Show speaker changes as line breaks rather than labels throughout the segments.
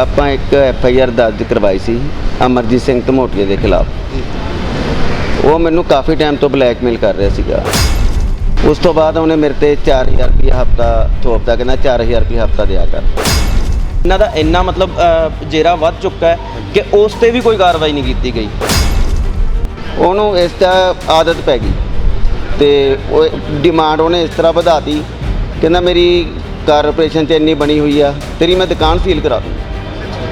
ਆਪਾਂ ਇੱਕ F I R ਦਰਜ ਕਰਵਾਈ ਸੀ ਅਮਰਜੀਤ ਸਿੰਘ ਧਮੋਟੀਏ ਦੇ ਖਿਲਾਫ। ਉਹ ਮੈਨੂੰ ਕਾਫੀ ਟਾਈਮ ਤੋਂ ਬਲੈਕਮੇਲ ਕਰ ਰਿਹਾ ਸੀਗਾ। ਉਸ ਤੋਂ ਬਾਅਦ ਉਹਨੇ ਮੇਰੇ ਤੇ 4000 ਰੁਪਏ ਹਫਤਾ ਥੋਪਦਾ ਕਹਿੰਦਾ 4000 ਰੁਪਏ ਹਫਤਾ ਦਿਆ ਕਰ।
ਇਹਨਾਂ ਦਾ ਇੰਨਾ ਮਤਲਬ ਅ, ਜੇਰਾ ਵੱਧ ਚੁੱਕਾ ਹੈ ਕਿ ਉਸ ਤੇ ਵੀ ਕੋਈ ਕਾਰਵਾਈ ਨਹੀਂ ਕੀਤੀ ਗਈ।
ਉਹਨੂੰ ਇਸ ਦਾ ਆਦਤ ਪੈ ਗਈ। ਤੇ ਉਹ ਡਿਮਾਂਡ ਉਹਨੇ ਇਸ ਤਰ੍ਹਾਂ ਵਧਾਤੀ ਕਹਿੰਦਾ ਮੇਰੀ ਕਾਰਪੋਰੇਸ਼ਨ 'ਚ ਇੰਨੀ ਬਣੀ ਹੋਈ ਆ ਤੇਰੀ ਮੈਂ ਦੁਕਾਨ ਸੀਲ ਕਰਾ ਦੂੰ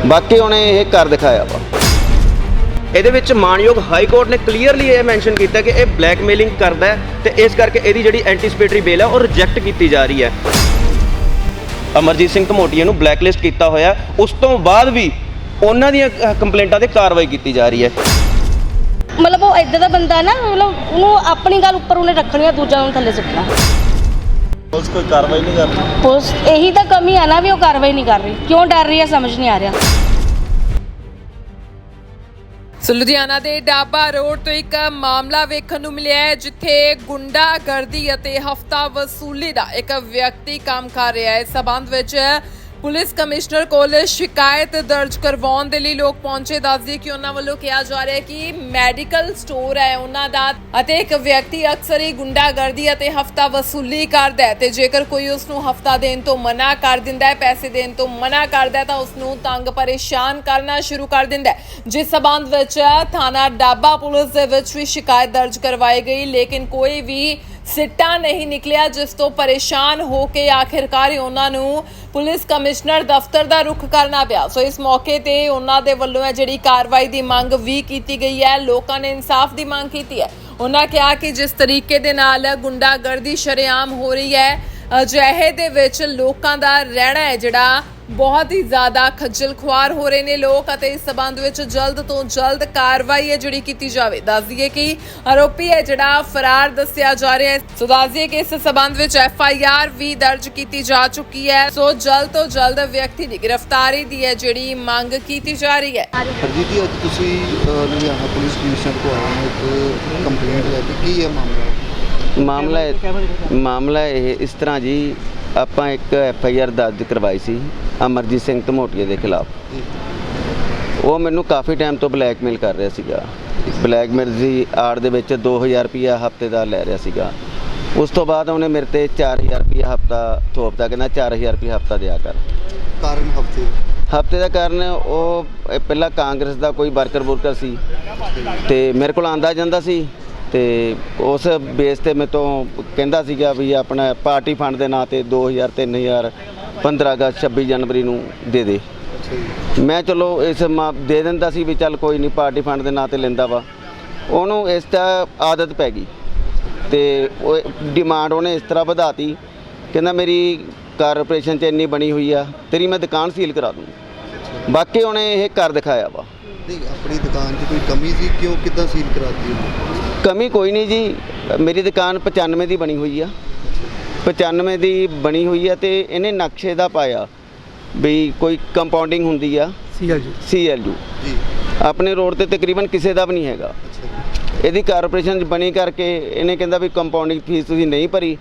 ਬਾਕੀ ਉਹਨੇ ਇਹ ਕਰ ਦਿਖਾਇਆ ਵਾ।
ਇਹਦੇ ਵਿੱਚ ਮਾਨਯੋਗ ਹਾਈ ਕੋਰਟ ਨੇ ਕਲੀਅਰਲੀ ਇਹ ਮੈਂਸ਼ਨ ਕੀਤਾ ਕਿ ਇਹ ਬਲੈਕਮੇਲਿੰਗ ਕਰਦਾ ਹੈ ਤੇ ਇਸ ਕਰਕੇ ਇਹਦੀ ਜਿਹੜੀ ਐਂਟੀਸਪੇਟਰੀ ਬੇਲ ਹੈ ਉਹ ਰਿਜੈਕਟ ਕੀਤੀ ਜਾ ਰਹੀ ਹੈ। ਅਮਰਜੀਤ ਸਿੰਘ ਧਮੋਟੀਆ ਨੂੰ ਬਲੈਕਲਿਸਟ ਕੀਤਾ ਹੋਇਆ। ਉਸ ਤੋਂ ਬਾਅਦ ਵੀ ਉਹਨਾਂ ਦੀਆਂ ਕੰਪਲੇਂਟਾਂ ਤੇ ਕਾਰਵਾਈ ਕੀਤੀ ਜਾ ਰਹੀ ਹੈ।
ਮਤਲਬ ਉਹ ਇਦਾਂ ਦਾ ਬੰਦਾ ਨਾ ਮਤਲਬ ਉਹਨੂੰ ਆਪਣੀ ਗੱਲ ਉੱਪਰ ਉਹਨੇ ਰੱਖਣੀ ਆ ਦੂਜਾ ਨੂੰ ਥੱਲੇ ਸੁੱਟਣਾ।
ਪੁਲਿਸ ਕੋਈ ਕਾਰਵਾਈ ਨਹੀਂ ਕਰਦੀ
ਪੁਲਿਸ ਇਹੀ ਤਾਂ ਕਮੀ ਆ ਨਾ ਵੀ ਉਹ ਕਾਰਵਾਈ ਨਹੀਂ ਕਰ ਰਹੀ। ਕਿਉਂ ਡਰ ਰਹੀ ਹੈ ਸਮਝ ਨਹੀਂ ਆ ਰਿਹਾ।
ਸੋ ਲੁਧਿਆਣਾ ਦੇ ਡਾਬਾ ਰੋਡ ਤੋਂ ਇੱਕ ਮਾਮਲਾ ਵੇਖਣ ਨੂੰ ਮਿਲਿਆ ਹੈ ਜਿੱਥੇ ਗੁੰਡਾਗਰਦੀ ਅਤੇ ਹਫਤਾ ਵਸੂਲੀ ਦਾ ਇੱਕ ਵਿਅਕਤੀ ਕੰਮ ਕਰ ਰਿਹਾ ਹੈ। ਇਸ ਸਬੰਧ ਵਿੱਚ ਪੁਲਿਸ ਕਮਿਸ਼ਨਰ ਕੋਲ ਸ਼ਿਕਾਇਤ ਦਰਜ ਕਰਵਾਉਣ ਦੇ ਲਈ ਲੋਕ ਪਹੁੰਚੇ। ਦੱਸਦੇ ਕਿ ਉਹਨਾਂ ਵੱਲੋਂ ਕਿਹਾ ਜਾ ਰਿਹਾ ਹੈ ਕਿ ਮੈਡੀਕਲ ਸਟੋਰ ਹੈ ਉਹਨਾਂ ਦਾ ਅਤੇ ਇੱਕ ਵਿਅਕਤੀ ਅਕਸਰ ਹੀ ਗੁੰਡਾਗਰਦੀ ਅਤੇ ਹਫਤਾ ਵਸੂਲੀ ਕਰਦਾ ਹੈ ਤੇ ਜੇਕਰ ਕੋਈ ਉਸ ਨੂੰ ਹਫਤਾ ਦੇਣ ਤੋਂ ਮਨਾ ਕਰ ਦਿੰਦਾ ਹੈ, ਪੈਸੇ ਦੇਣ ਤੋਂ ਮਨਾ ਕਰਦਾ ਹੈ, ਤਾਂ ਉਸ ਨੂੰ ਤੰਗ ਪਰੇਸ਼ਾਨ ਕਰਨਾ ਸ਼ੁਰੂ ਕਰ ਦਿੰਦਾ ਹੈ। ਜਿਸ ਸਬੰਧ ਵਿੱਚ ਥਾਣਾ ਡਾਬਾ ਪੁਲਿਸ ਦੇ ਵਿੱਚ ਵੀ ਸ਼ਿਕਾਇਤ ਦਰਜ ਕਰਵਾਈ ਗਈ, ਲੇਕਿਨ ਕੋਈ ਵੀ ਸਿੱਟਾ ਨਹੀਂ ਨਿਕਲਿਆ, ਜਿਸ ਤੋਂ ਪਰੇਸ਼ਾਨ ਹੋ ਕੇ ਆਖਿਰਕਾਰ ਉਹਨਾਂ ਨੂੰ ਪੁਲਿਸ ਕਮਿਸ਼ਨਰ ਦਫ਼ਤਰ ਦਾ ਰੁਖ ਕਰਨਾ ਪਿਆ। ਸੋ ਇਸ ਮੌਕੇ ਤੇ ਉਹਨਾਂ ਦੇ ਵੱਲੋਂ ਹੈ ਜਿਹੜੀ ਕਾਰਵਾਈ ਦੀ ਮੰਗ ਵੀ ਕੀਤੀ ਗਈ ਹੈ, ਲੋਕਾਂ ਨੇ ਇਨਸਾਫ ਦੀ ਮੰਗ ਕੀਤੀ ਹੈ। ਉਹਨਾਂ ਕਿਹਾ ਕਿ ਜਿਸ ਤਰੀਕੇ ਦੇ ਨਾਲ ਗੁੰਡਾਗਰਦੀ ਸ਼ਰੇਆਮ ਹੋ ਰਹੀ ਹੈ ਅਜਿਹੇ ਦੇ ਵਿੱਚ ਲੋਕਾਂ ਦਾ ਰਹਿਣਾ ਹੈ, ਜਿਹੜਾ ਬਹੁਤ ਹੀ ਜ਼ਿਆਦਾ ਖੱਜਲ ਖੁਆਰ ਹੋ ਰਹੇ ਨੇ ਲੋਕ ਅਤੇ ਇਸ ਸਬੰਧ ਵਿੱਚ ਜਲਦ ਤੋਂ ਜਲਦ ਕਾਰਵਾਈ ਹੈ ਜਿਹੜੀ ਕੀਤੀ ਜਾਵੇ। ਦੱਸ ਦਈਏ ਕਿ ਆਰੋਪੀ ਹੈ ਜਿਹੜਾ ਫਰਾਰ ਦੱਸਿਆ ਜਾ ਰਿਹਾ ਹੈ। ਸੋ ਦੱਸ ਦਈਏ ਕਿ ਇਸ ਸਬੰਧ ਵਿੱਚ ਐਫ ਆਈ ਆਰ ਵੀ ਦਰਜ ਕੀਤੀ ਜਾ ਚੁੱਕੀ ਹੈ। ਸੋ ਜਲਦ ਤੋਂ ਜਲਦ ਵਿਅਕਤੀ ਦੀ ਗ੍ਰਿਫਤਾਰੀ ਦੀ ਹੈ ਜਿਹੜੀ ਮੰਗ ਕੀਤੀ ਜਾ ਰਹੀ ਹੈ।
ਹਰਜੀਤ ਜੀ, ਅੱਜ ਤੁਸੀਂ ਲੁਧਿਆਣਾ ਪੁਲਿਸ ਕਮਿਸ਼ਨਰ ਕੋ ਆਏ ਹੋ, ਇੱਕ ਕੰਪਲੇਂਟ ਲੈ ਕੇ। ਕੀ ਹੈ ਮਾਮਲਾ?
ਮਾਮਲਾ ਮਾਮਲਾ ਇਹ ਇਸ ਤਰ੍ਹਾਂ ਜੀ ਆਪਾਂ ਇੱਕ ਐਫ ਆਈ ਆਰ ਦਰਜ ਕਰਵਾਈ ਸੀ ਅਮਰਜੀਤ ਸਿੰਘ ਧਮੋਟੀਏ ਦੇ ਖਿਲਾਫ। ਉਹ ਮੈਨੂੰ ਕਾਫੀ ਟਾਈਮ ਤੋਂ ਬਲੈਕਮੇਲ ਕਰ ਰਿਹਾ ਸੀਗਾ। ਬਲੈਕਮੇਲ ਦੀ ਆੜ ਦੇ ਵਿੱਚ 2000 ਰੁਪਿਆ ਹਫ਼ਤੇ ਦਾ ਲੈ ਰਿਹਾ ਸੀਗਾ। ਉਸ ਤੋਂ ਬਾਅਦ ਉਹਨੇ ਮੇਰੇ ਤੇ 4000 ਰੁਪਿਆ ਹਫਤਾ ਥੋਪਦਾ ਕਹਿੰਦਾ 4000 ਰੁਪਿਆ ਹਫਤਾ ਦਿਆ ਕਰ।
ਕਾਰਨ ਹਫ਼ਤੇ
ਹਫ਼ਤੇ ਦਾ ਕਾਰਨ ਉਹ ਪਹਿਲਾਂ ਕਾਂਗਰਸ ਦਾ ਕੋਈ ਵਰਕਰ ਵਰਕਰ ਸੀ ਤੇ ਮੇਰੇ ਕੋਲ ਆਂਦਾ ਜਾਂਦਾ ਸੀ। ਤੇ ਉਸ ਬੇਸ ਤੇ ਮੇਰੇ ਤੋਂ ਕਹਿੰਦਾ ਸੀਗਾ ਵੀ ਆਪਣਾ ਪਾਰਟੀ ਫੰਡ ਦੇ ਨਾਂ ਤੇ 2000 3000 15 ਅਗਸਤ 26 ਜਨਵਰੀ ਨੂੰ ਦੇ ਦੇ। ਮੈਂ ਚਲੋ ਇਸ ਮਾ ਦੇ ਦਿੰਦਾ ਸੀ ਵੀ ਚੱਲ ਕੋਈ ਨਹੀਂ ਪਾਰਟੀ ਫੰਡ ਦੇ ਨਾਂ ਤੇ ਲੈਂਦਾ ਵਾ। ਉਹਨੂੰ ਇਸ ਦਾ ਆਦਤ ਪੈ ਗਈ। ਤੇ ਉਹ ਡਿਮਾਂਡ ਉਹਨੇ ਇਸ ਤਰ੍ਹਾਂ ਵਧਾਤੀ ਕਹਿੰਦਾ ਮੇਰੀ ਕਾਰਪੋਰੇਸ਼ਨ 'ਚ ਇੰਨੀ ਬਣੀ ਹੋਈ ਆ ਤੇਰੀ ਮੈਂ ਦੁਕਾਨ ਸੀਲ ਕਰਾ ਦੂੰ। ਬਾਕੀ ਉਹਨੇ ਇਹ ਕਰ ਦਿਖਾਇਆ ਵਾ।
ਨਹੀਂ ਆਪਣੀ ਦੁਕਾਨ 'ਚ ਕੋਈ ਕਮੀ ਸੀ? ਕਿਉਂ ਕਿਦਾਂ ਸੀਲ ਕਰਾਤੀ ਉਹਨੇ?
ਕਮੀ ਕੋਈ ਨਹੀਂ ਜੀ। ਮੇਰੀ ਦੁਕਾਨ 95 ਦੀ ਬਣੀ ਹੋਈ ਆ। 95 ਦੀ ਬਣੀ ਹੋਈ ਆ ਤੇ ਇਹਨੇ ਨਕਸ਼ੇ ਦਾ ਪਾਇਆ ਵੀ ਕੋਈ ਕੰਪਾਊਂਡਿੰਗ ਹੁੰਦੀ ਆ।
ਸੀਐਲਜੀ
ਸੀਐਲਯੂ
ਜੀ।
ਆਪਣੇ ਰੋਡ ਤੇ ਤਕਰੀਬਨ ਕਿਸੇ ਦਾ ਵੀ ਨਹੀਂ ਹੈਗਾ। ਇਹਦੀ ਕਾਰਪੋਰੇਸ਼ਨ 'ਚ ਬਣੀ ਕਰਕੇ ਇਹਨੇ ਕਹਿੰਦਾ ਵੀ ਕੰਪਾਊਂਡਿੰਗ ਫੀਸ ਤੁਸੀਂ ਨਹੀਂ ਭਰੀ।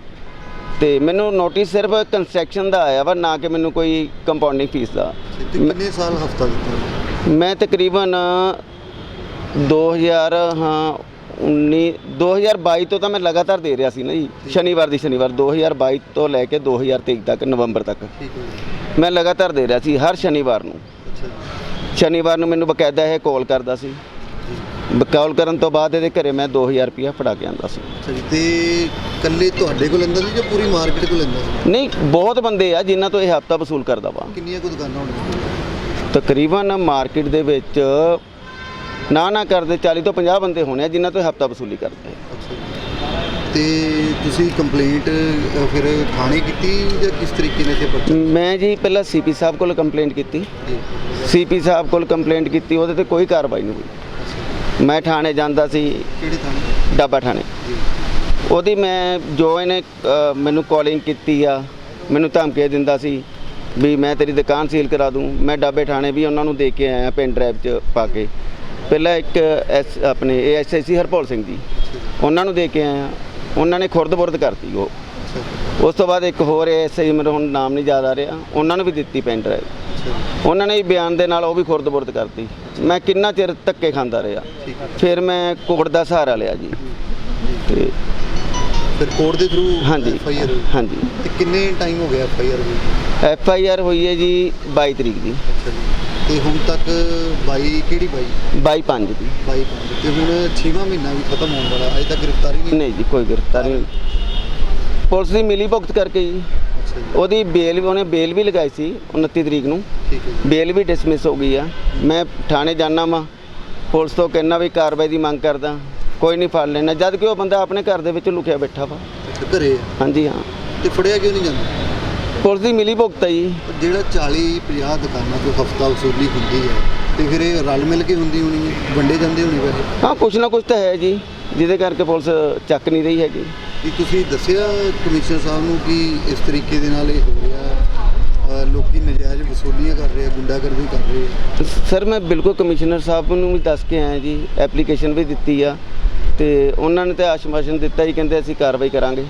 ਤੇ ਮੈਨੂੰ ਨੋਟਿਸ ਸਿਰਫ ਕੰਸਟਰਕਸ਼ਨ ਦਾ ਆਇਆ ਵਾ ਨਾ ਕਿ ਮੈਨੂੰ ਕੋਈ ਕੰਪਾਊਂਡਿੰਗ ਫੀਸ ਦਾ।
ਕਿੰਨੇ ਸਾਲ ਹਫਤਾ ਦਿੱਤਾ?
ਮੈਂ ਤਕਰੀਬਨ 2000 ਹਾਂ 19 2022 ਤੋਂ ਤਾਂ ਮੈਂ ਲਗਾਤਾਰ ਦੇ ਰਿਹਾ ਸੀ ਨਾ ਜੀ। ਸ਼ਨੀਵਾਰ ਦੀ ਸ਼ਨੀਵਾਰ 2022 ਤੋਂ ਲੈ ਕੇ 2023 ਤੱਕ ਨਵੰਬਰ ਤੱਕ। ਮੈਂ ਲਗਾਤਾਰ ਦੇ ਰਿਹਾ ਸੀ ਹਰ ਸ਼ਨੀਵਾਰ ਨੂੰ। ਸ਼ਨੀਵਾਰ ਨੂੰ ਮੈਨੂੰ ਬਕਾਇਦਾ ਇਹ ਕਾਲ ਕਰਦਾ ਸੀ। ਕਾਲ ਕਰਨ ਤੋਂ ਬਾਅਦ ਇਹਦੇ ਘਰੇ ਮੈਂ 2000 ਰੁਪਇਆ ਫੜਾ ਕੇ ਆਂਦਾ ਸੀ।
ਤੇ ਕੱਲੇ ਤੁਹਾਡੇ ਕੋਲ ਲੈਂਦਾ ਸੀ ਜਾਂ ਪੂਰੀ ਮਾਰਕੀਟ ਕੋਲ ਲੈਂਦਾ ਸੀ?
ਨਹੀਂ ਬਹੁਤ ਬੰਦੇ ਆ ਜਿਨ੍ਹਾਂ ਤੋਂ ਇਹ ਹਫਤਾ ਵਸੂਲ ਕਰਦਾ ਵਾ।
ਕਿੰਨੀਆਂ ਕੁ ਦੁਕਾਨਾਂ ਹੋਣਗੀਆਂ?
ਤਕਰੀਬਨ ਮਾਰਕੀਟ ਦੇ ਵਿੱਚ ਨਾ ਨਾ ਕਰਦੇ 40 ਤੋਂ 50 ਬੰਦੇ ਹੋਣੇ ਆ ਜਿਨ੍ਹਾਂ ਤੋਂ ਹਫਤਾ ਵਸੂਲੀ ਕਰਦੇ
ਤੇ ਤੁਸੀਂ ਕੰਪਲੇਂਟ ਫਿਰ ਥਾਣੇ ਕੀਤੀ ਜਾਂ ਕਿਸ ਤਰੀਕੇ ਨਾਲ ਤੇ ਪਰਚਾ
ਮੈਂ ਜੀ ਪਹਿਲਾਂ ਸੀਪੀ ਸਾਹਿਬ ਕੋਲ ਕੰਪਲੇਂਟ ਕੀਤੀ। ਸੀਪੀ ਸਾਹਿਬ ਕੋਲ ਕੰਪਲੇਂਟ ਕੀਤੀ ਉਹਦੇ ਤੇ ਕੋਈ ਕਾਰਵਾਈ ਨਹੀਂ ਹੋਈ। ਮੈਂ ਥਾਣੇ ਜਾਂਦਾ ਸੀ।
ਕਿਹੜੇ ਥਾਣੇ?
ਡਾਬਾ ਥਾਣੇ। ਉਹਦੀ ਮੈਂ ਜੋ ਇਹਨੇ ਮੈਨੂੰ ਕਾਲਿੰਗ ਕੀਤੀ ਆ ਮੈਨੂੰ ਧਮਕੀ ਦਿੰਦਾ ਸੀ। ਵੀ ਮੈਂ ਤੇਰੀ ਦੁਕਾਨ ਸੀਲ ਕਰਾ ਦੂੰ ਮੈਂ ਡਾਬੇ ਥਾਣੇ ਵੀ ਉਹਨਾਂ ਨੂੰ ਦੇ ਕੇ ਆਇਆ ਪੈਨ ਡਰਾਈਵ 'ਚ ਪਾ ਕੇ। ਪਹਿਲਾਂ ਇੱਕ ਐਸ ਆਪਣੇ ਏਐਸਆਈਸੀ ਹਰਪਾਲ ਸਿੰਘ ਜੀ ਉਹਨਾਂ ਨੂੰ ਦੇ ਕੇ ਆਇਆ। ਉਹਨਾਂ ਨੇ ਖੁਰਦ-ਬੁਰਦ ਕਰਤੀ ਉਹ। ਉਸ ਤੋਂ ਬਾਅਦ ਇੱਕ ਹੋਰ ਏਐਸਆਈ ਮੈਨੂੰ ਹੁਣ ਨਾਮ ਨਹੀਂ ਯਾਦ ਆ ਰਿਹਾ ਉਹਨਾਂ ਨੂੰ ਵੀ ਦਿੱਤੀ ਪੈਨ ਡਰਾਈਵ। ਉਹਨਾਂ ਨੇ ਬਿਆਨ ਦੇ ਨਾਲ ਉਹ ਵੀ ਖੁਰਦ-ਬੁਰਦ ਕਰਤੀ। ਮੈਂ ਕਿੰਨਾ ਚਿਰ ਧੱਕੇ ਖਾਂਦਾ ਰਿਹਾ। ਫਿਰ ਮੈਂ ਕੋਰਟ ਦਾ ਸਹਾਰਾ ਲਿਆ ਜੀ। ਤੇ
ਫਿਰ ਕੋਰਟ ਦੇ ਥਰੂ
ਹਾਂਜੀ।
ਐਫ ਆਈ ਆਰ
ਹਾਂਜੀ।
ਤੇ ਕਿੰਨੇ ਟਾਈਮ ਹੋ ਗਿਆ ਐਫ ਆਈ ਆਰ ਹੋਈ?
ਐਫ ਆਈ ਆਰ ਹੋਈ ਹੈ ਜੀ 22 ਤਰੀਕ ਦੀ।
ਅੱਛਾ ਜੀ। ਤੇ ਹੁਣ ਤੱਕ 22 ਕਿਹੜੀ 22
22 5 ਦੀ।
22 ਪੰਜ। ਤੇ ਹੁਣ 6ਵਾਂ ਮਹੀਨਾ ਵੀ ਖਤਮ ਹੋਣ ਵਾਲਾ ਅਜੇ ਤੱਕ ਗ੍ਰਿਫਤਾਰੀ ਨਹੀਂ
ਨਹੀਂ ਜੀ ਕੋਈ ਗ੍ਰਿਫਤਾਰੀ ਨਹੀਂ। ਪੁਲਿਸ ਦੀ ਮਿਲੀ ਭੁਗਤ ਕਰਕੇ ਜੀ। ਉਹਦੀ ਬੇਲ ਉਹਨੇ ਬੇਲ ਵੀ ਲਗਾਈ ਸੀ 29 ਤਰੀਕ ਨੂੰ। ਬੇਲ ਵੀ ਡਿਸਮਿਸ ਹੋ ਗਈ ਆ। ਮੈਂ ਥਾਣੇ ਜਾਣਾ ਵਾਂ। ਪੁਲਿਸ ਤੋਂ ਕਹਿੰਦਾ ਵੀ ਕਾਰਵਾਈ ਦੀ ਮੰਗ ਕਰਦਾ। ਕੋਈ ਨਹੀਂ ਫੜ ਲੈਣਾ ਜਦ ਕਿ ਉਹ ਬੰਦਾ ਆਪਣੇ ਘਰ ਦੇ ਵਿੱਚ ਲੁਕਿਆ ਬੈਠਾ ਵਾ।
ਘਰੇ ਆ।
ਹਾਂਜੀ ਹਾਂ।
ਤੇ ਫੜਿਆ ਕਿਉਂ ਨਹੀਂ ਜਾਂਦਾ?
ਪੁਲਿਸ ਦੀ ਮਿਲੀ ਭੁਗਤ ਜੀ।
ਪਰ ਜਿਹੜਾ 40 50 ਦੁਕਾਨਾਂ ਤੋਂ ਹਫਤਾ ਵਸੂਲੀ ਹੁੰਦੀ ਹੈ ਤੇ ਫਿਰ ਇਹ ਰਲ ਮਿਲ ਕੇ ਹੁੰਦੀ ਹੋਣੀ ਹੈ ਵੰਡੇ ਜਾਂਦੇ ਹੋਣੇ ਵੈਸੇ?
ਹਾਂ ਕੁਛ ਨਾ ਕੁਛ ਤਾਂ ਹੈ ਜੀ ਜਿਹਦੇ ਕਰਕੇ ਪੁਲਿਸ ਚੱਕ ਨਹੀਂ ਰਹੀ ਹੈਗੀ।
ਕੀ ਤੁਸੀਂ ਦੱਸਿਆ ਕਮਿਸ਼ਨਰ ਸਾਹਿਬ ਨੂੰ ਕਿ ਇਸ ਤਰੀਕੇ ਦੇ ਨਾਲ ਇਹ ਹੋ ਰਿਹਾ ਲੋਕੀ ਨਜਾਇਜ਼ ਵਸੂਲੀਆਂ ਕਰ ਰਹੇ ਆ ਗੁੰਡਾਗਰਦੀ ਕਰ ਰਹੇ ਆ।
ਸਰ ਮੈਂ ਬਿਲਕੁਲ ਕਮਿਸ਼ਨਰ ਸਾਹਿਬ ਨੂੰ ਵੀ ਦੱਸ ਕੇ ਆਇਆ ਜੀ ਐਪਲੀਕੇਸ਼ਨ ਵੀ ਦਿੱਤੀ ਆ। ਤੇ ਉਹਨਾਂ ਨੇ ਤੇ ਆਸ਼ਵਾਸਨ ਦਿੱਤਾ ਜੀ ਕਹਿੰਦੇ ਅਸੀਂ ਕਾਰਵਾਈ ਕਰਾਂਗੇ।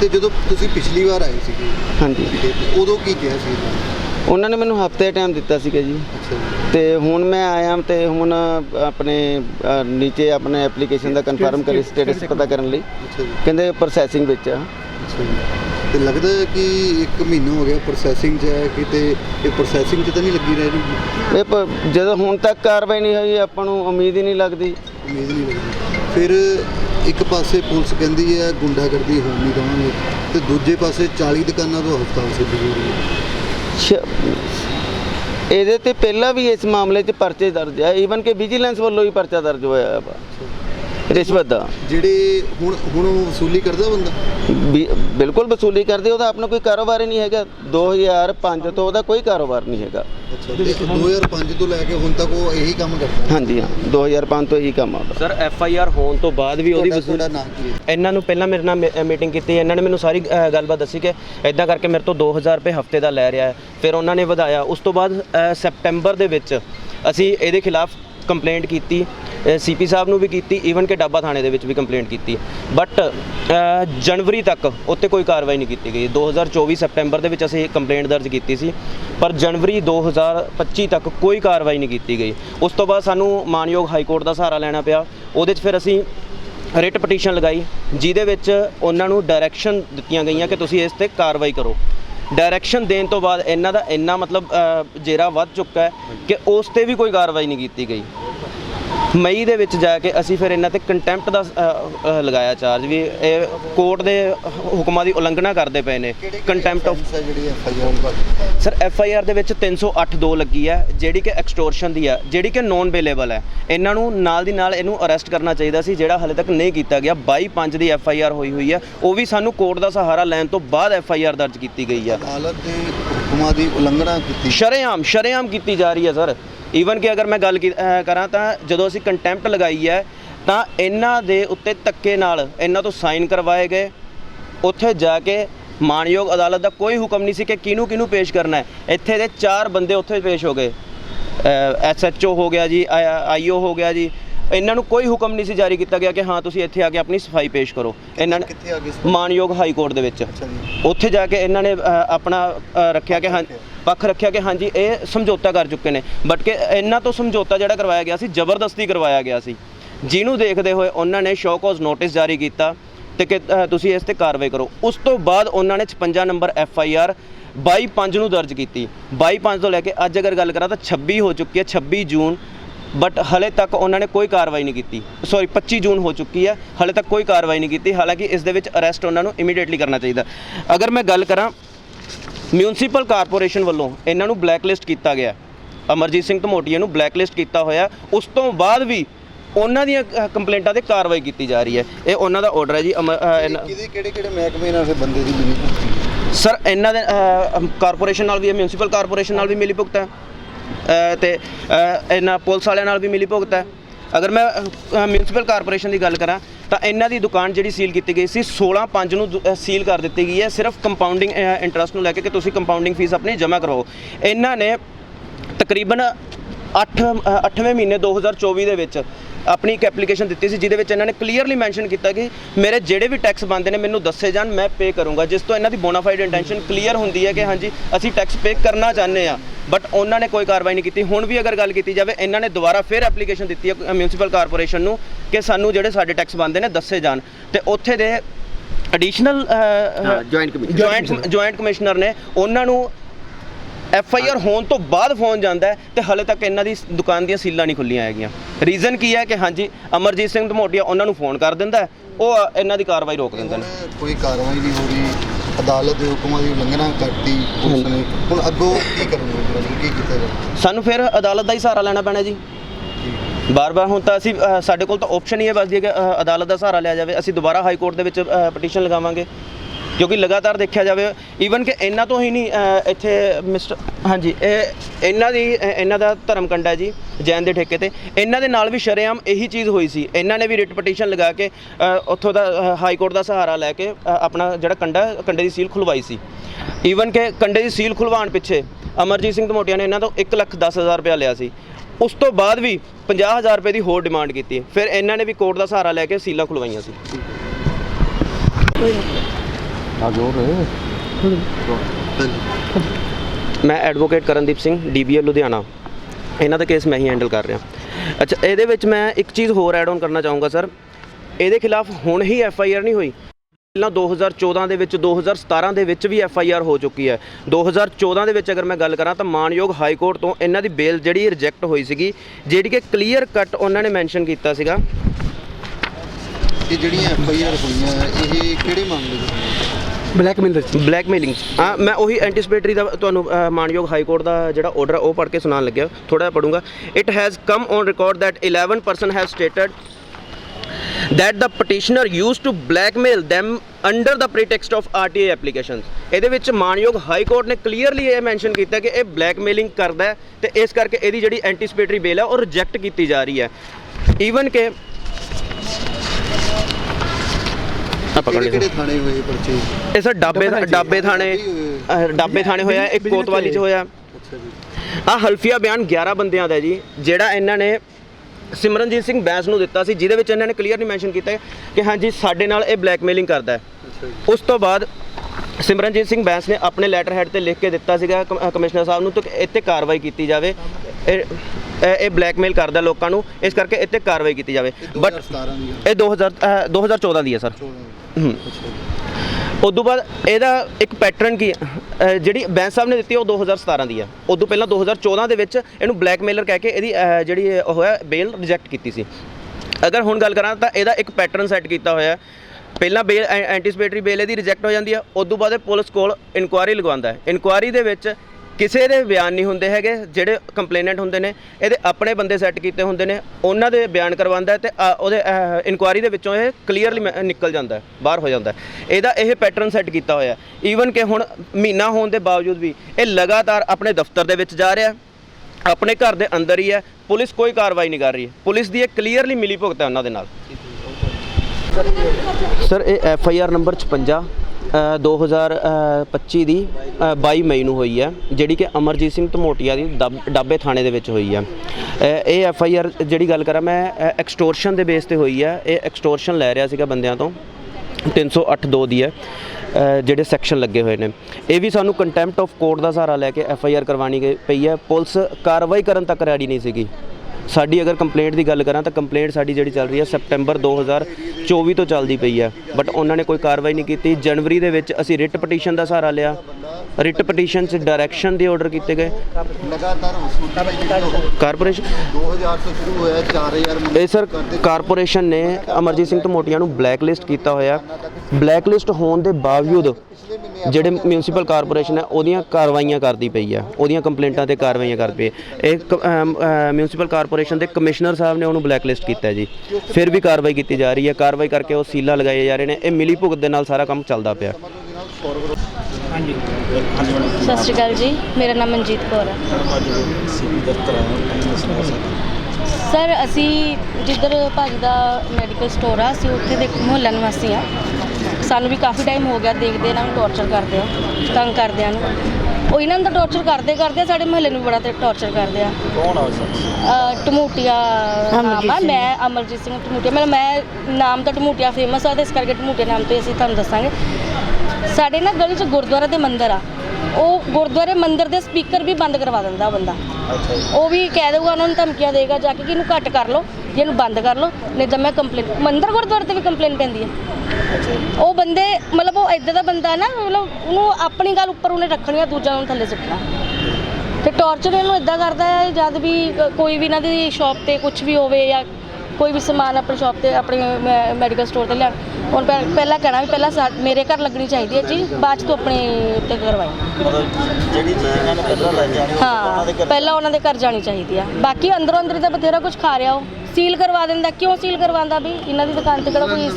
ਤੇ ਜਦੋਂ ਤੁਸੀਂ ਪਿਛਲੀ ਵਾਰ ਆਏ ਸੀਗੇ
ਹਾਂਜੀ।
ਉਦੋਂ ਕੀ ਕਿਹਾ ਸੀ?
ਉਹਨਾਂ ਨੇ ਮੈਨੂੰ ਹਫ਼ਤੇ ਟਾਈਮ ਦਿੱਤਾ ਸੀਗਾ ਜੀ। ਤੇ ਹੁਣ ਮੈਂ ਆਇਆ ਤੇ ਹੁਣ ਆਪਣੇ ਨੀਚੇ ਆਪਣੇ ਐਪਲੀਕੇਸ਼ਨ ਦਾ ਕਨਫਰਮ ਕਰੀ ਸਟੇਟਸ ਪਤਾ ਕਰਨ ਲਈ। ਕਹਿੰਦੇ ਪ੍ਰੋਸੈਸਿੰਗ ਵਿੱਚ ਆ।
ਅੱਛਾ ਜੀ। ਤੇ ਲੱਗਦਾ ਹੈ ਕਿ ਇੱਕ ਮਹੀਨਾ ਹੋ ਗਿਆ ਪ੍ਰੋਸੈਸਿੰਗ 'ਚ ਹੈ ਕਿਤੇ ਇਹ ਪ੍ਰੋਸੈਸਿੰਗ 'ਚ ਤਾਂ ਨਹੀਂ ਲੱਗੀ ਰਹਿ
ਇਹ ਪ- ਜਦੋਂ ਹੁਣ ਤੱਕ ਕਾਰਵਾਈ ਨਹੀਂ ਹੋਈ ਆਪਾਂ ਨੂੰ ਉਮੀਦ ਹੀ ਨਹੀਂ ਲੱਗਦੀ।
ਉਮੀਦ ਨਹੀਂ ਲੱਗਦੀ। ਫਿਰ ਇੱਕ ਪਾਸੇ ਪੁਲਿਸ ਕਹਿੰਦੀ ਹੈ ਗੁੰਡਾਗਰਦੀ ਹੋਣ ਨਹੀਂ ਦੇਵਾਂਗੇ ਤੇ ਦੂਜੇ ਪਾਸੇ 40 ਦੁਕਾਨਾਂ ਤੋਂ ਹਸਪਤਾਲ ਸਿੱਧ ਹੋ ਰਹੀ ਹੈ
ਇਹਦੇ ਤੇ ਪਹਿਲਾਂ ਵੀ ਇਸ ਮਾਮਲੇ 'ਚ ਪਰਚੇ ਦਰਜ ਹੈ ਈਵਨ ਕਿ ਵਿਜੀਲੈਂਸ ਵੱਲੋਂ ਹੀ ਪਰਚਾ ਦਰਜ ਹੋਇਆ ਵਾ। ਰਿਸ਼ਵਤ ਦਾ।
ਜਿਹੜੇ ਹੁਣ ਹੁਣ ਉਹ ਵਸੂਲੀ ਕਰਦਾ ਬੰਦਾ?
ਵੀ- ਬਿਲਕੁਲ ਵਸੂਲੀ ਕਰਦੇ ਉਹਦਾ ਆਪਣਾ ਕੋਈ ਕਾਰੋਬਾਰ ਹੀ ਨਹੀਂ ਹੈਗਾ। 2005 ਤੋਂ ਉਹਦਾ ਕੋਈ ਕਾਰੋਬਾਰ ਨਹੀਂ ਹੈਗਾ।
ਅੱਛਾ ਤੇ 2005 ਤੋਂ ਲੈ ਕੇ ਹੁਣ ਤੱਕ ਉਹ ਇਹੀ ਕੰਮ ਕਰਦਾ ਹੈ?
ਹਾਂਜੀ ਹਾਂ। 2005 ਤੋਂ ਇਹੀ ਕੰਮ ਆ ਉਹਦਾ।
ਸਰ ਐਫ ਆਈ ਆਰ ਹੋਣ ਤੋਂ ਬਾਅਦ ਵੀ ਉਹਦੀ
ਤੁਹਾਡਾ
ਵਸੂਲੀ
ਤੁਹਾਡਾ ਨਾਂ ਕੀ ਹੈ?
ਇਹਨਾਂ ਨੂੰ ਪਹਿਲਾਂ ਮੇਰੇ ਨਾਲ ਮੀਟਿੰਗ ਕੀਤੀ ਇਹਨਾਂ ਨੇ ਮੈਨੂੰ ਸਾਰੀ ਅ, ਗੱਲਬਾਤ ਦੱਸੀ ਕਿ ਇਦਾਂ ਕਰਕੇ ਮੇਰੇ ਤੋਂ 2000 ਰੁਪਏ ਹਫ਼ਤੇ ਦਾ ਲੈ ਰਿਹਾ ਹੈ। ਫਿਰ ਉਹਨਾਂ ਨੇ ਵਧਾਇਆ। ਉਸ ਤੋਂ ਬਾਅਦ ਅ, ਸੈਪਟੈਂਬਰ ਦੇ ਵਿੱਚ ਅਸੀਂ ਇਹਦੇ ਖਿਲਾਫ ਕੰਪਲੇਂਟ ਕੀਤੀ। ਸੀਪੀ ਸਾਹਿਬ ਨੂੰ ਵੀ ਕੀਤੀ ਈਵਨ ਕਿ ਡੱਬਾ ਥਾਣੇ ਦੇ ਵਿੱਚ ਵੀ ਕੰਪਲੇਂਟ ਕੀਤੀ। ਬਟ ਜਨਵਰੀ ਤੱਕ ਉੱਤੇ ਕੋਈ ਕਾਰਵਾਈ ਨਹੀਂ ਕੀਤੀ ਗਈ। 2024 ਸੈਪਟੈਂਬਰ ਦੇ ਵਿੱਚ ਅਸੀਂ ਕੰਪਲੇਂਟ ਦਰਜ ਕੀਤੀ ਸੀ ਪਰ ਜਨਵਰੀ 2025 ਤੱਕ ਕੋਈ ਕਾਰਵਾਈ ਨਹੀਂ ਕੀਤੀ ਗਈ। ਉਸ ਤੋਂ ਬਾਅਦ ਸਾਨੂੰ ਮਾਨਯੋਗ ਹਾਈ ਕੋਰਟ ਦਾ ਸਹਾਰਾ ਲੈਣਾ ਪਿਆ। ਉਹਦੇ 'ਚ ਫਿਰ ਅਸੀਂ ਰਿਟ ਪਟੀਸ਼ਨ ਲਗਾਈ ਜਿਹਦੇ ਵਿੱਚ ਉਹਨਾਂ ਨੂੰ ਡਾਇਰੈਕਸ਼ਨ ਦਿੱਤੀਆਂ ਗਈਆਂ ਕਿ ਤੁਸੀਂ ਇਸ ਤੇ ਕਾਰਵਾਈ ਕਰੋ। ਡਾਇਰੈਕਸ਼ਨ ਦੇਣ ਤੋਂ ਬਾਅਦ ਇਹਨਾਂ ਦਾ ਇੰਨਾ ਮਤਲਬ ਅ, ਜੇਰਾ ਵੱਧ ਚੁੱਕਾ ਹੈ ਕਿ ਉਸ ਤੇ ਵੀ ਕੋਈ ਕਾਰਵਾਈ ਨਹੀਂ ਕੀਤੀ ਗਈ। ਮਈ ਦੇ ਵਿੱਚ ਜਾ ਕੇ ਅਸੀਂ ਫਿਰ ਇਹਨਾਂ ਤੇ ਕੰਟੈਂਪਟ ਦਾ ਅ, ਅ, ਲਗਾਇਆ ਚਾਰਜ ਵੀ। ਇਹ ਕੋਰਟ ਦੇ ਹੁਕਮਾਂ ਦੀ ਉਲੰਘਣਾ ਕਰਦੇ ਪਏ ਨੇ। ਕੰਟੈਂਪਟ ਆਫ
offense ਜਿਹੜੀ F I R
sir F I R ਦੇ ਵਿੱਚ 308 2 ਲੱਗੀ ਹੈ ਜਿਹੜੀ ਕਿ ਐਕਸਟੋਰਸ਼ਨ ਦੀ ਹੈ ਜਿਹੜੀ ਕਿ ਨੋਨ ਬੇਲੇਬਲ ਹੈ। ਇਹਨਾਂ ਨੂੰ ਨਾਲ ਦੀ ਨਾਲ ਇਹਨੂੰ ਅਰੈਸਟ ਕਰਨਾ ਚਾਹੀਦਾ ਸੀ ਜਿਹੜਾ ਹਲੇ ਤੱਕ ਨਹੀਂ ਕੀਤਾ ਗਿਆ। 22 5 ਦੀ ਐਫ ਆਈ ਆਰ ਹੋਈ ਹੋਈ ਹੈ। ਉਹ ਵੀ ਸਾਨੂੰ ਕੋਰਟ ਦਾ ਸਹਾਰਾ ਲੈਣ ਤੋਂ ਬਾਅਦ ਐਫ ਆਈ ਆਰ ਦਰਜ ਕੀਤੀ ਗਈ ਹੈ।
ਅਦਾਲਤ ਦੇ ਹੁਕਮਾਂ ਦੀ ਉਲੰਘਣਾ ਕੀਤੀ।
ਸ਼ਰੇਆਮ ਸ਼ਰੇਆਮ ਕੀਤੀ ਜਾ ਰਹੀ ਹੈ ਸਰ। ਈਵਨ ਕਿ ਅਗਰ ਮੈਂ ਗੱਲ ਕੀ- ਕਰਾਂ ਤਾਂ ਜਦੋਂ ਅਸੀਂ ਕੰਟੈਂਪਟ ਲਗਾਈ ਹੈ, ਤਾਂ ਇਹਨਾਂ ਦੇ ਉੱਤੇ ਧੱਕੇ ਨਾਲ ਇਹਨਾਂ ਤੋਂ ਸਾਈਨ ਕਰਵਾਏ ਗਏ। ਉੱਥੇ ਜਾ ਕੇ ਮਾਨਯੋਗ ਅਦਾਲਤ ਦਾ ਕੋਈ ਹੁਕਮ ਨਹੀਂ ਸੀ ਕਿ ਕਿਹਨੂੰ ਕਿਹਨੂੰ ਪੇਸ਼ ਕਰਨਾ ਹੈ। ਇੱਥੇ ਦੇ ਚਾਰ ਬੰਦੇ ਉੱਥੇ ਪੇਸ਼ ਹੋ ਗਏ। ਐਸ ਐਚ ਓ ਹੋ ਗਿਆ ਜੀ ਆਈ ਓ ਹੋ ਗਿਆ ਜੀ ਇਹਨਾਂ ਨੂੰ ਕੋਈ ਹੁਕਮ ਨਹੀਂ ਸੀ ਜਾਰੀ ਕੀਤਾ ਗਿਆ ਕਿ ਹਾਂ ਤੁਸੀਂ ਇੱਥੇ ਆ ਕੇ ਆਪਣੀ ਸਫ਼ਾਈ ਪੇਸ਼ ਕਰੋ। ਇਹਨਾਂ ਨੇ
ਕਿੱਥੇ ਆ ਗਏ ਸੀ?
ਮਾਨਯੋਗ ਹਾਈ ਕੋਰਟ ਦੇ ਵਿੱਚ।
ਅੱਛਾ ਜੀ।
ਉੱਥੇ ਜਾ ਕੇ ਇਹਨਾਂ ਨੇ ਅ, ਆਪਣਾ ਅ, ਰੱਖਿਆ ਕਿ ਹਾਂ ਪੱਖ ਰੱਖਿਆ ਕਿ ਹਾਂਜੀ ਇਹ ਸਮਝੌਤਾ ਕਰ ਚੁੱਕੇ ਨੇ। ਬਟ ਕਿ ਇਹਨਾਂ ਤੋਂ ਸਮਝੌਤਾ ਜਿਹੜਾ ਕਰਵਾਇਆ ਗਿਆ ਸੀ ਜ਼ਬਰਦਸਤੀ ਕਰਵਾਇਆ ਗਿਆ ਸੀ। ਜਿਹਨੂੰ ਦੇਖਦੇ ਹੋਏ ਉਹਨਾਂ ਨੇ ਸ਼ੋ ਕਾਜ਼ ਨੋਟਿਸ ਜਾਰੀ ਕੀਤਾ ਤੇ ਕਿ ਅ, ਤੁਸੀਂ ਇਸ ਤੇ ਕਾਰਵਾਈ ਕਰੋ। ਉਸ ਤੋਂ ਬਾਅਦ ਉਹਨਾਂ ਨੇ 56 ਨੰਬਰ ਐਫ ਆਈ ਆਰ 22/5 ਨੂੰ ਦਰਜ ਕੀਤੀ। 22/5 ਤੋਂ ਲੈ ਕੇ ਅੱਜ ਅਗਰ ਗੱਲ ਕਰਾਂ ਤਾਂ 26 ਹੋ ਚੁੱਕੀ ਹੈ 26 ਜੂਨ ਬਟ ਹਲੇ ਤੱਕ ਉਹਨਾਂ ਨੇ ਕੋਈ ਕਾਰਵਾਈ ਨਹੀਂ ਕੀਤੀ। ਸੌਰੀ 25 ਜੂਨ ਹੋ ਚੁੱਕੀ ਹੈ। ਹਲੇ ਤੱਕ ਕੋਈ ਕਾਰਵਾਈ ਨਹੀਂ ਕੀਤੀ। ਹਾਲਾਂਕਿ ਇਸ ਦੇ ਵਿੱਚ ਅਰੈਸਟ ਉਹਨਾਂ ਨੂੰ ਇਮੀਡੀਏਟਲੀ ਕਰਨਾ ਚਾਹੀਦਾ। ਅਗਰ ਮੈਂ ਗੱਲ ਕਰਾਂ ਮਿਊਨਿਸਪਲ ਕਾਰਪੋਰੇਸ਼ਨ ਵੱਲੋਂ ਇਹਨਾਂ ਨੂੰ ਬਲੈਕਲਿਸਟ ਕੀਤਾ ਗਿਆ। ਅਮਰਜੀਤ ਸਿੰਘ ਧਮੋਟੀਆ ਨੂੰ ਬਲੈਕਲਿਸਟ ਕੀਤਾ ਹੋਇਆ। ਉਸ ਤੋਂ ਬਾਅਦ ਵੀ ਉਹਨਾਂ ਦੀਆਂ ਕੰਪਲੇਂਟਾਂ ਤੇ ਕਾਰਵਾਈ ਕੀਤੀ ਜਾ ਰਹੀ ਹੈ। ਇਹ ਉਹਨਾਂ ਦਾ ਆਰਡਰ ਹੈ ਜੀ।
ਕਿਹਦੇ ਕਿਹੜੇ ਕਿਹੜੇ ਮਹਿਕਮੇ ਨਾਲ ਫਿਰ ਬੰਦੇ ਦੀ ਮਿਲੀ ਭੁਗਤੀ ਹੈ?
ਸਰ ਇਹਨਾਂ ਦੇ ਕਾਰਪੋਰੇਸ਼ਨ ਨਾਲ ਵੀ ਹੈ। ਮਿਊਨਿਸਪਲ ਕਾਰਪੋਰੇਸ਼ਨ ਨਾਲ ਵੀ ਮਿਲੀ ਭੁਗਤ ਹੈ। ਤੇ ਇਹਨਾਂ ਪੁਲਿਸ ਵਾਲਿਆਂ ਨਾਲ ਵੀ ਮਿਲੀ ਭੁਗਤ ਹੈ। ਅਗਰ ਮੈਂ ਮਿਊਨਿਸਪਲ ਕਾਰਪੋਰੇਸ਼ਨ ਦੀ ਗੱਲ ਕਰਾਂ, ਤਾਂ ਇਹਨਾਂ ਦੀ ਦੁਕਾਨ ਜਿਹੜੀ ਸੀਲ ਕੀਤੀ ਗਈ ਸੀ 16 5 ਨੂੰ ਦੁ- ਸੀਲ ਕਰ ਦਿੱਤੀ ਗਈ ਹੈ। ਸਿਰਫ ਕੰਪਾਊਂਡਿੰਗ ਇੰਟਰਸਟ ਨੂੰ ਲੈ ਕੇ ਕਿ ਤੁਸੀਂ ਕੰਪਾਊਂਡਿੰਗ ਫੀਸ ਆਪਣੀ ਜਮ੍ਹਾਂ ਕਰਵਾਓ। ਇਹਨਾਂ ਨੇ ਤਕਰੀਬਨ 8 8ਵੇਂ ਮਹੀਨੇ 2024 ਦੇ ਵਿੱਚ ਆਪਣੀ ਇੱਕ ਐਪਲੀਕੇਸ਼ਨ ਦਿੱਤੀ ਸੀ ਜਿਹਦੇ ਵਿੱਚ ਇਹਨਾਂ ਨੇ ਕਲੀਅਰਲੀ ਮੈਂਸ਼ਨ ਕੀਤਾ ਕਿ ਮੇਰੇ ਜਿਹੜੇ ਵੀ ਟੈਕਸ ਬੰਦੇ ਨੇ ਮੈਨੂੰ ਦੱਸੇ ਜਾਣ ਮੈਂ ਪੇ ਕਰੂੰਗਾ। ਜਿਸ ਤੋਂ ਇਹਨਾਂ ਦੀ ਬੋਨਾਫਾਈਡ ਇੰਟੈਂਸ਼ਨ ਕਲੀਅਰ ਹੁੰਦੀ ਹੈ ਕਿ ਹਾਂਜੀ ਅਸੀਂ ਟੈਕਸ ਪੇ ਕਰਨਾ ਚਾਹੁੰਦੇ ਆ ਬਟ ਉਹਨਾਂ ਨੇ ਕੋਈ ਕਾਰਵਾਈ ਨਹੀਂ ਕੀਤੀ। ਹੁਣ ਵੀ ਅਗਰ ਗੱਲ ਕੀਤੀ ਜਾਵੇ ਇਹਨਾਂ ਨੇ ਦੁਬਾਰਾ ਫਿਰ ਐਪਲੀਕੇਸ਼ਨ ਦਿੱਤੀ ਹੈ ਮਿਊਨਿਸਪਲ ਕਾਰਪੋਰੇਸ਼ਨ ਨੂੰ ਕਿ ਸਾਨੂੰ ਜਿਹੜੇ ਸਾਡੇ ਟੈਕਸ ਬੰਦੇ ਨੇ ਦੱਸੇ ਜਾਣ। ਤੇ ਉੱਥੇ ਦੇ ਐਡੀਸ਼ਨਲ ਜੁਆਇੰਟ ਕਮਿਸ਼ਨਰ ਨੇ ਉਹਨਾਂ ਨੂੰ ਐਫ ਆਈ ਆਰ ਹੋਣ ਤੋਂ ਬਾਅਦ ਫੋਨ ਜਾਂਦਾ ਹੈ ਤੇ ਹਲੇ ਤੱਕ ਇਹਨਾਂ ਦੀ ਦੁਕਾਨ ਦੀਆਂ ਸੀਲਾਂ ਨਹੀਂ ਖੁੱਲੀਆਂ ਹੈਗੀਆਂ। ਰੀਜ਼ਨ ਕੀ ਹੈ ਕਿ ਹਾਂਜੀ ਅਮਰਜੀਤ ਸਿੰਘ ਧਮੋਟੀਆ ਉਹਨਾਂ ਨੂੰ ਫੋਨ ਕਰ ਦਿੰਦਾ ਉਹ ਇਹਨਾਂ ਦੀ ਕਾਰਵਾਈ ਰੋਕ ਦਿੰਦੇ ਨੇ।
ਕੋਈ ਕਾਰਵਾਈ ਨਹੀਂ ਹੋ ਰਹੀ ਅਦਾਲਤ ਦੇ ਹੁਕਮਾਂ ਦੀ ਉਲੰਘਣਾ ਕਰਤੀ ਪੁਲਿਸ ਨੇ। ਹੁਣ ਅੱਗੋਂ ਕੀ ਕਰਨਗੇ ਕੀ ਕੀਤਾ ਜਾਵੇ?
ਸਾਨੂੰ ਫਿਰ ਅਦਾਲਤ ਦਾ ਹੀ ਸਹਾਰਾ ਲੈਣਾ ਪੈਣਾ ਜੀ। ਬਾਰ-ਬਾਰ ਹੁਣ ਤਾਂ ਅਸੀਂ ਸਾਡੇ ਕੋਲ ਤਾਂ ਆਪਸ਼ਨ ਹੀ ਹੈ ਬਸ ਜੀ ਕਿ ਅਦਾਲਤ ਦਾ ਸਹਾਰਾ ਲਿਆ ਜਾਵੇ। ਅਸੀਂ ਦੁਬਾਰਾ ਹਾਈ ਕੋਰਟ ਦੇ ਵਿੱਚ ਪਟੀਸ਼ਨ ਲਗਾਵਾਂਗੇ। ਕਿਉਂਕਿ ਲਗਾਤਾਰ ਦੇਖਿਆ ਜਾਵੇ ਈਵਨ ਕਿ ਇਹਨਾਂ ਤੋਂ ਹੀ ਨਹੀਂ ਇੱਥੇ ਮਿਸਟਰ ਹਾਂਜੀ ਇਹ ਇਹਨਾਂ ਦੀ ਇਹਨਾਂ ਦਾ ਧਰਮ ਕੰਡਾ ਜੀ ਜੈਨ ਦੇ ਠੇਕੇ ਤੇ। ਇਹਨਾਂ ਦੇ ਨਾਲ ਵੀ ਸ਼ਰੇਆਮ ਇਹੀ ਚੀਜ਼ ਹੋਈ ਸੀ। ਇਹਨਾਂ ਨੇ ਵੀ ਰਿਟ ਪਟੀਸ਼ਨ ਲਗਾ ਕੇ ਉੱਥੋਂ ਦਾ ਹਾਈ ਕੋਰਟ ਦਾ ਸਹਾਰਾ ਲੈ ਕੇ ਆਪਣਾ ਜਿਹੜਾ ਕੰਡਾ ਹੈ, ਕੰਡੇ ਦੀ ਸੀਲ ਖੁਲਵਾਈ ਸੀ। ਈਵਨ ਕਿ ਕੰਡੇ ਦੀ ਸੀਲ ਖੁਲਵਾਉਣ ਪਿੱਛੇ ਅਮਰਜੀਤ ਸਿੰਘ ਧਮੋਟੀਆ ਨੇ ਇਹਨਾਂ ਤੋਂ 1 ਲੱਖ 10 ਹਜ਼ਾਰ ਰੁਪਇਆ ਲਿਆ ਸੀ। ਉਸ ਤੋਂ ਬਾਅਦ ਵੀ 50000 ਰੁਪਏ ਦੀ ਹੋਰ ਡਿਮਾਂਡ ਕੀਤੀ। ਫਿਰ ਇਹਨਾਂ ਨੇ ਵੀ ਕੋਰਟ ਦਾ ਸਹਾਰਾ ਲੈ ਕੇ ਸੀਲਾਂ ਖੁਲਵਾਈਆਂ ਸੀ। ਮੈਂ ਐਡਵੋਕੇਟ ਕਰਨਦੀਪ ਸਿੰਘ ਡੀਬੀਐਲ ਲੁਧਿਆਣਾ। ਇਹਨਾਂ ਦਾ ਕੇਸ ਮੈਂ ਹੀ ਹੈਂਡਲ ਕਰ ਰਿਹਾ। ਅੱਛਾ ਇਹਦੇ ਵਿੱਚ ਮੈਂ ਇੱਕ ਚੀਜ਼ ਹੋਰ ਐਡ ਆਨ ਕਰਨਾ ਚਾਹੂੰਗਾ ਸਰ ਇਹਦੇ ਖਿਲਾਫ ਹੁਣ ਹੀ ਐਫ ਆਈ ਆਰ ਨਹੀਂ ਹੋਈ। ਪਹਿਲਾਂ 2014 ਦੇ ਵਿੱਚ 2017 ਦੇ ਵਿੱਚ ਵੀ ਐਫ ਆਈ ਆਰ ਹੋ ਚੁੱਕੀ ਹੈ। 2014 ਦੇ ਵਿੱਚ ਅਗਰ ਮੈਂ ਗੱਲ ਕਰਾਂ ਤਾਂ ਮਾਨਯੋਗ ਹਾਈ ਕੋਰਟ ਤੋਂ ਇਹਨਾਂ ਦੀ ਬੇਲ ਜਿਹੜੀ ਰਿਜੈਕਟ ਹੋਈ ਸੀਗੀ ਜਿਹੜੀ ਕਿ ਕਲੀਅਰ ਕੱਟ ਉਹਨਾਂ ਨੇ ਮੈਂਸ਼ਨ ਕੀਤਾ ਸੀਗਾ।
ਇਹ ਜਿਹੜੀਆਂ ਐਫ ਆਈ ਆਰ ਹੋਈਆਂ ਇਹ ਕਿਹੜੇ ਮਾਮਲੇ ਦੇ?
ਬਲੈਕਮੇਲਰ
ਬਲੈਕਮੇਲਿੰਗ ਹਾਂ ਮੈਂ ਉਹੀ ਐਂਟੀਸਪੇਟਰੀ ਦਾ ਤੁਹਾਨੂੰ ਅ, ਮਾਨਯੋਗ ਹਾਈ ਕੋਰਟ ਦਾ ਜਿਹੜਾ ਆਰਡਰ ਉਹ ਪੜ੍ਹ ਕੇ ਸੁਣਾਉਣ ਲੱਗਿਆ। ਥੋੜਾ ਜਿਹਾ ਪੜੂੰਗਾ it has come on record that 11 person have stated that the petitioner used to blackmail them under the pretext of RTA applications. ਇਹਦੇ ਵਿੱਚ ਮਾਨਯੋਗ ਹਾਈ ਕੋਰਟ ਨੇ ਕਲੀਅਰਲੀ ਇਹ ਮੈਂਸ਼ਨ ਕੀਤਾ ਕਿ ਇਹ ਬਲੈਕਮੇਲਿੰਗ ਕਰਦਾ ਹੈ ਤੇ ਇਸ ਕਰਕੇ ਇਹਦੀ ਜਿਹੜੀ ਐਂਟੀਸਪੇਟਰੀ ਬੇਲ ਹੈ ਉਹ ਰਿਜੈਕਟ ਕੀਤੀ ਜਾ ਰਹੀ ਹੈ। ਈਵਨ ਕਿ ਆ ਪਕੜ ਲਿਆ
ਕਿਹੜੇ ਥਾਣੇ ਹੋਏ ਪਰਚੇ?
ਇਹ ਸਰ ਡਾਬੇ ਡਾਬੇ ਥਾਣੇ ਅਹ ਡਾਬੇ ਥਾਣੇ ਹੋਇਆ ਇੱਕ ਕੋਤਵਾਲੀ ਚ ਹੋਇਆ।
ਅੱਛਾ ਜੀ।
ਆ ਹਲਫੀਆ ਬਿਆਨ 11 ਬੰਦਿਆਂ ਦਾ ਹੈ ਜੀ ਜਿਹੜਾ ਇਹਨਾਂ ਨੇ ਸਿਮਰਨਜੀਤ ਸਿੰਘ ਬੈਂਸ ਨੂੰ ਦਿੱਤਾ ਸੀ ਜਿਹਦੇ ਵਿੱਚ ਇਹਨਾਂ ਨੇ ਕਲੀਅਰਲੀ ਮੈਂਸ਼ਨ ਕੀਤਾ ਹੈ ਕਿ ਹਾਂਜੀ ਸਾਡੇ ਨਾਲ ਇਹ ਬਲੈਕਮੇਲਿੰਗ ਕਰਦਾ ਹੈ।
ਅੱਛਾ ਜੀ।
ਉਸ ਤੋਂ ਬਾਅਦ ਸਿਮਰਨਜੀਤ ਸਿੰਘ ਬੈਂਸ ਨੇ ਆਪਣੇ ਲੈਟਰ ਹੈਡ ਤੇ ਲਿਖ ਕੇ ਦਿੱਤਾ ਸੀਗਾ ਕਮ- ਕਮਿਸ਼ਨਰ ਸਾਹਿਬ ਨੂੰ ਤੇ ਇੱਥੇ ਕਾਰਵਾਈ ਕੀਤੀ ਜਾਵੇ। ਇਹ ਇਹ- ਇਹ ਬਲੈਕਮੇਲ ਕਰਦਾ ਲੋਕਾਂ ਨੂੰ ਇਸ ਕਰਕੇ ਇੱਥੇ ਕਾਰਵਾਈ ਕੀਤੀ ਜਾਵੇ। ਬਟ
2017 ਦੀ ਗੱਲ।
ਇਹ 2000 ਅਹ 2014 ਦੀ ਹੈ ਸਰ।
14
ਹੂੰ।
ਅੱਛਾ
ਉਦੋਂ ਬਾਅਦ ਇਹਦਾ ਇੱਕ ਪੈਟਰਨ ਕੀ ਹੈ? ਅਹ ਜਿਹੜੀ ਬੈਂਸ ਸਾਹਿਬ ਨੇ ਦਿੱਤੀ ਉਹ 2017 ਦੀ ਆ ਉਦੋਂ ਪਹਿਲਾਂ 2014 ਦੇ ਵਿੱਚ ਇਹਨੂੰ ਬਲੈਕਮੇਲਰ ਕਹਿ ਕੇ ਇਹਦੀ ਅਹ, ਜਿਹੜੀ ਉਹ ਹੈ ਬੇਲ ਰਿਜੈਕਟ ਕੀਤੀ ਸੀ। ਅਗਰ ਹੁਣ ਗੱਲ ਕਰਾਂ ਤਾਂ ਇਹਦਾ ਇੱਕ ਪੈਟਰਨ ਸੈੱਟ ਕੀਤਾ ਹੋਇਆ ਹੈ। ਪਹਿਲਾਂ ਬੇਲ ਐਂਟੀਸਪੇਟਰੀ ਬੇਲ ਇਹਦੀ ਰਿਜੈਕਟ ਹੋ ਜਾਂਦੀ ਹੈ। ਉਦੋਂ ਬਾਅਦ ਇਹ ਪੁਲਿਸ ਕੋਲ ਇਨਕੁਆਇਰੀ ਲਗਵਾਉਂਦਾ ਹੈ। ਇਨਕੁਆਇਰੀ ਦੇ ਵਿੱਚ ਕਿਸੇ ਦੇ ਬਿਆਨ ਨਹੀਂ ਹੁੰਦੇ ਹੈਗੇ ਜਿਹੜੇ ਕੰਪਲੇਨੈਂਟ ਹੁੰਦੇ ਨੇ ਇਹਦੇ ਆਪਣੇ ਬੰਦੇ ਸੈੱਟ ਕੀਤੇ ਹੁੰਦੇ ਨੇ ਉਹਨਾਂ ਦੇ ਬਿਆਨ ਕਰਵਾਉਂਦਾ ਹੈ ਤੇ ਅ, ਉਹਦੇ ਇਨਕੁਆਇਰੀ ਦੇ ਵਿੱਚੋਂ ਇਹ ਕਲੀਅਰਲੀ ਨਿਕਲ ਜਾਂਦਾ ਹੈ ਬਾਹਰ ਹੋ ਜਾਂਦਾ ਹੈ। ਇਹਦਾ ਇਹ ਪੈਟਰਨ ਸੈੱਟ ਕੀਤਾ ਹੋਇਆ ਈਵਨ ਕਿ ਹੁਣ ਮਹੀਨਾ ਹੋਣ ਦੇ ਬਾਵਜੂਦ ਵੀ ਇਹ ਲਗਾਤਾਰ ਆਪਣੇ ਦਫ਼ਤਰ ਦੇ ਵਿੱਚ ਜਾ ਰਿਹਾ ਹੈ ਆਪਣੇ ਘਰ ਦੇ ਅੰਦਰ ਹੀ ਹੈ ਪੁਲਿਸ ਕੋਈ ਕਾਰਵਾਈ ਨਹੀਂ ਕਰ ਰਹੀ ਹੈ। ਪੁਲਿਸ ਦੀ ਇਹ ਕਲੀਅਰਲੀ ਮਿਲੀ ਭੁਗਤ ਹੈ ਉਹਨਾਂ ਦੇ ਨਾਲ। ਸਰ ਇਹ ਐਫ ਆਈ ਆਰ ਨੰਬਰ 56 2025 ਦੀ ਅ, 22 ਮਈ ਨੂੰ ਹੋਈ ਹੈ ਜਿਹੜੀ ਕਿ ਅਮਰਜੀਤ ਸਿੰਘ ਧਮੋਟੀਆ ਦੀ ਦਬ- ਡਾਬੇ ਥਾਣੇ ਦੇ ਵਿੱਚ ਹੋਈ ਹੈ। ਇਹ ਐਫ ਆਈ ਆਰ ਜਿਹੜੀ ਗੱਲ ਕਰਾਂ ਮੈਂ ਐਕਸਟੋਰਸ਼ਨ ਦੇ ਬੇਸ ਤੇ ਹੋਈ ਹੈ। ਇਹ ਐਕਸਟੋਰਸ਼ਨ ਲੈ ਰਿਹਾ ਸੀਗਾ ਬੰਦਿਆਂ ਤੋਂ 308 2 ਦੀ ਹੈ ਜਿਹੜੇ ਸੈਕਸ਼ਨ ਲੱਗੇ ਹੋਏ ਨੇ। ਇਹ ਵੀ ਸਾਨੂੰ ਕੰਟੈਂਪਟ ਆਫ ਕੋਰਟ ਦਾ ਸਹਾਰਾ ਲੈ ਕੇ ਐਫ ਆਈ ਆਰ ਕਰਵਾਣੀ ਗਈ ਪਈ ਹੈ। ਪੁਲਿਸ ਕਾਰਵਾਈ ਕਰਨ ਤੱਕ ਰੈਡੀ ਨਹੀਂ ਸੀਗੀ। ਸਾਡੀ ਅਗਰ ਕੰਪਲੇਂਟ ਦੀ ਗੱਲ ਕਰਾਂ ਤਾਂ ਕੰਪਲੇਂਟ ਸਾਡੀ ਜਿਹੜੀ ਚੱਲ ਰਹੀ ਹੈ ਸੈਪਟੈਂਬਰ 2024 ਤੋਂ ਚੱਲਦੀ ਪਈ ਹੈ। ਬਟ ਉਹਨਾਂ ਨੇ ਕੋਈ ਕਾਰਵਾਈ ਨਹੀਂ ਕੀਤੀ। ਜਨਵਰੀ ਦੇ ਵਿੱਚ ਅਸੀਂ ਰਿਟ ਪਟੀਸ਼ਨ ਦਾ ਸਹਾਰਾ ਲਿਆ। ਰਿਟ ਪਟੀਸ਼ਨ 'ਚ ਡਾਇਰੈਕਸ਼ਨ ਦੇ ਆਰਡਰ ਕੀਤੇ ਗਏ।
ਲਗਾਤਾਰ
ਕਾਰਪੋਰੇਸ਼ਨ
2000 ਤੋਂ ਸ਼ੁਰੂ ਹੋਇਆ 4000 ਮੰਗ
ਇਹ ਸਰ ਕਾਰਪੋਰੇਸ਼ਨ ਨੇ ਅਮਰਜੀਤ ਸਿੰਘ ਧਮੋਟੀਆ ਨੂੰ ਬਲੈਕ ਲਿਸਟ ਕੀਤਾ ਹੋਇਆ। ਬਲੈਕ ਲਿਸਟ ਹੋਣ ਦੇ ਬਾਵਜੂਦ ਜਿਹੜੇ ਮਿਊਨਿਸਪਲ ਕਾਰਪੋਰੇਸ਼ਨ ਹੈ ਉਹਦੀਆਂ ਕਾਰਵਾਈਆਂ ਕਰਦੀ ਪਈ ਹੈ ਉਹਦੀਆਂ ਕੰਪਲੇਂਟਾਂ ਤੇ ਕਾਰਵਾਈਆਂ ਕਰਦੀ ਪਈ ਹੈ ਇਹ ਮਿਊਨਿਸਪਲ ਕਾਰਪੋਰੇਸ਼ਨ ਦੇ ਕਮਿਸ਼ਨਰ ਸਾਹਿਬ ਨੇ ਉਹਨੂੰ ਬਲੈਕ ਲਿਸਟ ਕੀਤਾ ਜੀ। ਫਿਰ ਵੀ ਕਾਰਵਾਈ ਕੀਤੀ ਜਾ ਰਹੀ ਹੈ। ਕਾਰਵਾਈ ਕਰਕੇ ਉਹ ਸੀਲਾ ਲਗਾਏ ਜਾ ਰਹੇ ਨੇ। ਇਹ ਮਿਲੀ ਭੁਗਤ ਦੇ ਨਾਲ ਸਾਰਾ ਕੰਮ ਚੱਲਦਾ ਪਿਆ।
ਸਤਿ ਸ਼੍ਰੀ ਅਕਾਲ ਜੀ। ਮੇਰਾ ਨਾਮ ਮਨਜੀਤ ਕੌਰ ਹੈ। ਸਰ ਅਸੀਂ ਜਿੱਧਰ ਭਾਜੀ ਦਾ ਮੈਡੀਕਲ ਸਟੋਰ ਆ ਅਸੀਂ ਉੱਥੇ ਦੇ ਮੁਹੱਲਾ ਨਿਵਾਸੀ ਆ ਸਾਨੂੰ ਵੀ ਕਾਫੀ ਟਾਈਮ ਹੋ ਗਿਆ ਦੇਖਦੇ ਇਹਨਾਂ ਨੂੰ ਟੌਰਚਰ ਕਰਦੇ ਆ ਤੰਗ ਕਰਦੇ ਆ ਨੂੰ ਉਹ ਇਹਨਾਂ ਨੂੰ ਤਾਂ ਟੌਰਚਰ ਕਰਦੇ ਕਰਦੇ ਸਾਡੇ ਮਹੱਲੇ ਨੂੰ ਵੀ ਬੜਾ ਤੇ ਟੌਰਚਰ ਕਰਦੇ ਆ।
ਕੌਣ ਆ ਉਹ ਸ਼ਖਸ
ਟਮੂਟੀਆ ਨਾਮ ਆ ਮੈਂ ਅਮਰਜੀਤ ਸਿੰਘ ਟਮੂਟੀਆ। ਮਤਲਬ ਮੈਂ ਨਾਮ ਤਾਂ ਟਮੂਟੀਆ ਫੇਮਸ ਆ ਤੇ ਇਸ ਕਰਕੇ ਟਮੂਟੀਆ ਨਾਮ ਤੋਂ ਹੀ ਅਸੀਂ ਤੁਹਾਨੂੰ ਦੱਸਾਂਗੇ। ਸਾਡੇ ਨਾ ਗਲੀ 'ਚ ਗੁਰਦੁਆਰਾ ਤੇ ਮੰਦਿਰ ਆ। ਉਹ ਗੁਰਦੁਆਰੇ ਮੰਦਿਰ ਦੇ ਸਪੀਕਰ ਵੀ ਬੰਦ ਕਰਵਾ ਦਿੰਦਾ ਉਹ ਬੰਦਾ।
ਅੱਛਾ ਜੀ।
ਉਹ ਵੀ ਕਹਿ ਦੇਊਗਾ ਉਹਨਾਂ ਨੂੰ ਧਮਕੀਆਂ ਦੇਗਾ ਜਾ ਕੇ ਕਿ ਇਹਨੂੰ ਘੱਟ ਕਰ ਲਓ। ਜੇ ਇਹਨੂੰ ਬੰਦ ਕਰ ਲਓ ਨਹੀਂ ਤਾਂ ਮੈਂ ਕੰਪਲੇਂਟ ਮੰਦਿਰ ਗੁਰਦੁਆਰੇ ਤੇ ਵੀ ਕੰਪਲੇਂਟ ਪੈਂਦੀ ਹੈ।
ਜੀ
ਉਹ ਬੰਦੇ ਮਤਲਬ ਉਹ ਇਦਾਂ ਦਾ ਬੰਦਾ ਨਾ ਮਤਲਬ ਉਹਨੂੰ ਆਪਣੀ ਗੱਲ ਉੱਪਰ ਉਹਨੇ ਰੱਖਣੀ ਆ ਦੂਜਾ ਨੂੰ ਥੱਲੇ ਸੁੱਟਣਾ। ਤੇ ਟੌਰਚਰ ਇਹਨੂੰ ਇਦਾਂ ਕਰਦਾ ਹੈ ਜਦ ਵੀ ਕੋਈ ਵੀ ਇਹਨਾਂ ਦੀ ਸ਼ਾਪ ਤੇ ਕੁਝ ਵੀ ਹੋਵੇ ਜਾਂ ਕੋਈ ਵੀ ਸਮਾਨ ਆਪਣੀ ਸ਼ਾਪ ਤੇ ਆਪਣੀ ਮੈਡੀਕਲ ਸਟੋਰ ਤੇ ਲਿਆ ਹੁਣ ਪਹਿ- ਪਹਿਲਾਂ ਕਹਿਣਾ ਵੀ ਪਹਿਲਾਂ ਮੇਰੇ ਘਰ ਲੱਗਣੀ ਚਾਹੀਦੀ ਹੈ ਚੀਜ਼ ਬਾਅਦ ਤੂੰ ਆਪਣੇ ਉੱਤੇ ਕਰਵਾਈ।
ਮਤਲਬ ਜਿਹੜੀ ਚੀਜ਼ ਇਹਨਾਂ ਨੇ ਪਹਿਲਾਂ ਲੈ ਜਾਣੀ ਉਹ ਉਹਨਾਂ ਦੇ
ਹਾਂ
ਘਰ
ਪਹਿਲਾਂ ਉਹਨਾਂ ਦੇ ਘਰ ਜਾਣੀ ਚਾਹੀਦੀ ਆ। ਬਾਕੀ ਅੰਦਰੋਂ ਅੰਦਰ ਤਾਂ ਬਥੇਰਾ ਕੁਝ ਖਾ ਰਿਹਾ ਉਹ। ਸੀਲ ਕਰਵਾ ਦਿੰਦਾ। ਕਿਉਂ ਸੀਲ ਕਰਵਾਉਂਦਾ ਵੀ? ਇਹਨਾਂ ਦੀ ਦੁਕਾਨ ਤੇ ਕਿਹੜਾ ਕੋਈ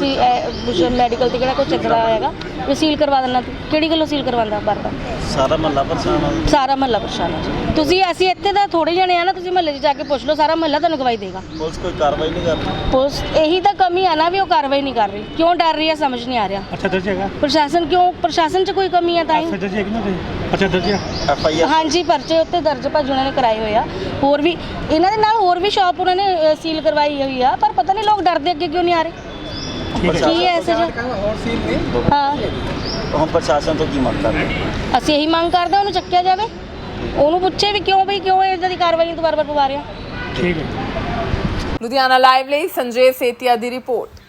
ਸੀ ਮੈਡੀਕਲ ਤੇ ਕਿਹੜਾ ਕੋਈ ਚੱਕਦਾ ਹੈਗਾ? ਵੀ ਸੀਲ ਕਰਵਾ ਤੂੰ। ਕਿਹੜੀ ਗੱਲੋਂ ਸੀਲ ਕਰਵਾਉਂਦਾ ਬਾਰ ਬਾਰ?
ਸਾਰਾ ਮਹੱਲਾ ਪਰੇਸ਼ਾਨ ਆ।
ਸਾਰਾ ਮਹੱਲਾ ਪਰੇਸ਼ਾਨ ਹੈ ਜੀ। ਤੁਸੀਂ ਅਸੀਂ ਇੱਥੇ ਤਾਂ ਥੋੜੇ ਜਣੇ ਆ ਨਾ ਤੁਸੀਂ ਮਹੱਲੇ 'ਚ ਜਾ ਕੇ ਪੁੱਛ ਲਓ ਸਾਰਾ ਮਹੱਲਾ ਤੁਹਾਨੂੰ ਗਵਾਹੀ ਦੇਗਾ।
ਪੁਲਿਸ ਕੋਈ ਕਾਰਵਾਈ ਨਹੀਂ ਕਰਦੀ
ਪੁਲਿਸ ਇਹੀ ਤਾਂ ਕਮੀ ਆ ਨਾ ਵੀ ਉਹ ਕਾਰਵਾਈ ਨਹੀਂ ਕਰ ਰਹੀ। ਕਿਉਂ ਡਰ ਰਹੀ ਹੈ ਸਮਝ ਨਹੀਂ ਆ ਰਿਹਾ।
ਅੱਛਾ ਦਰਜ ਹੈਗਾ।
ਪ੍ਰਸ਼ਾਸਨ ਕਿਉਂ ਪ੍ਰਸ਼ਾਸਨ 'ਚ ਕੋਈ ਕਮੀ ਹੈ ਤਾਂ ਹੀ?
ਅੱਛਾ ਦਰਜ ਹੈਗੀ ਨਾ ਤੇ ਅੱਛਾ ਦਰਜ ਹੈ
ਐਫ ਆਈ ਆਰ।
ਹਾਂਜੀ ਪਰਚੇ ਉੱਤੇ ਦਰਜ ਭਾਜੀ ਉਹਨਾਂ ਨੇ ਕਰਾਏ ਹੋਏ ਆ। ਹੋਰ ਵੀ ਇਹਨਾਂ ਦੇ ਨਾਲ ਹੋਰ ਵੀ ਸ਼ਾਪ ਉਹਨਾਂ ਨੇ ਸੀਲ ਕਰਵਾਈ ਹੋਈ ਆ ਪਰ ਪਤਾ ਨਹੀਂ ਲੋਕ ਡਰਦੇ ਅੱਗੇ ਕਿਉਂ ਨਹੀਂ ਆ ਰਹੇ? ਕੀ ਹੈ ਐਸੇ ਜੀ ਹਾਂ।
ਹੁਣ ਪ੍ਰਸ਼ਾਸਨ ਤੋਂ ਕੀ ਮੰਗ ਕਰਦੇ?
ਅਸੀਂ ਇਹੀ ਮੰਗ ਕਰਦੇ ਹਾਂ ਉਹਨੂੰ ਚੱਕਿਆ ਜਾਵੇ। ਉਹਨੂੰ ਪੁੱਛੇ ਵੀ ਕਿਉਂ ਬਈ ਕਿਉਂ ਇਦਾਂ ਦੀ ਕਾਰਵਾਈ ਨਹੀਂ ਦੁਬਾਰਾ ਪਵਾ ਰਿਹਾ
ਠੀਕ ਹੈ।
ਲੁਧਿਆਣਾ ਲਾਈਵ ਲਈ ਸੰਜੇ ਸੇਤੀਆ ਦੀ ਰਿਪੋਰਟ।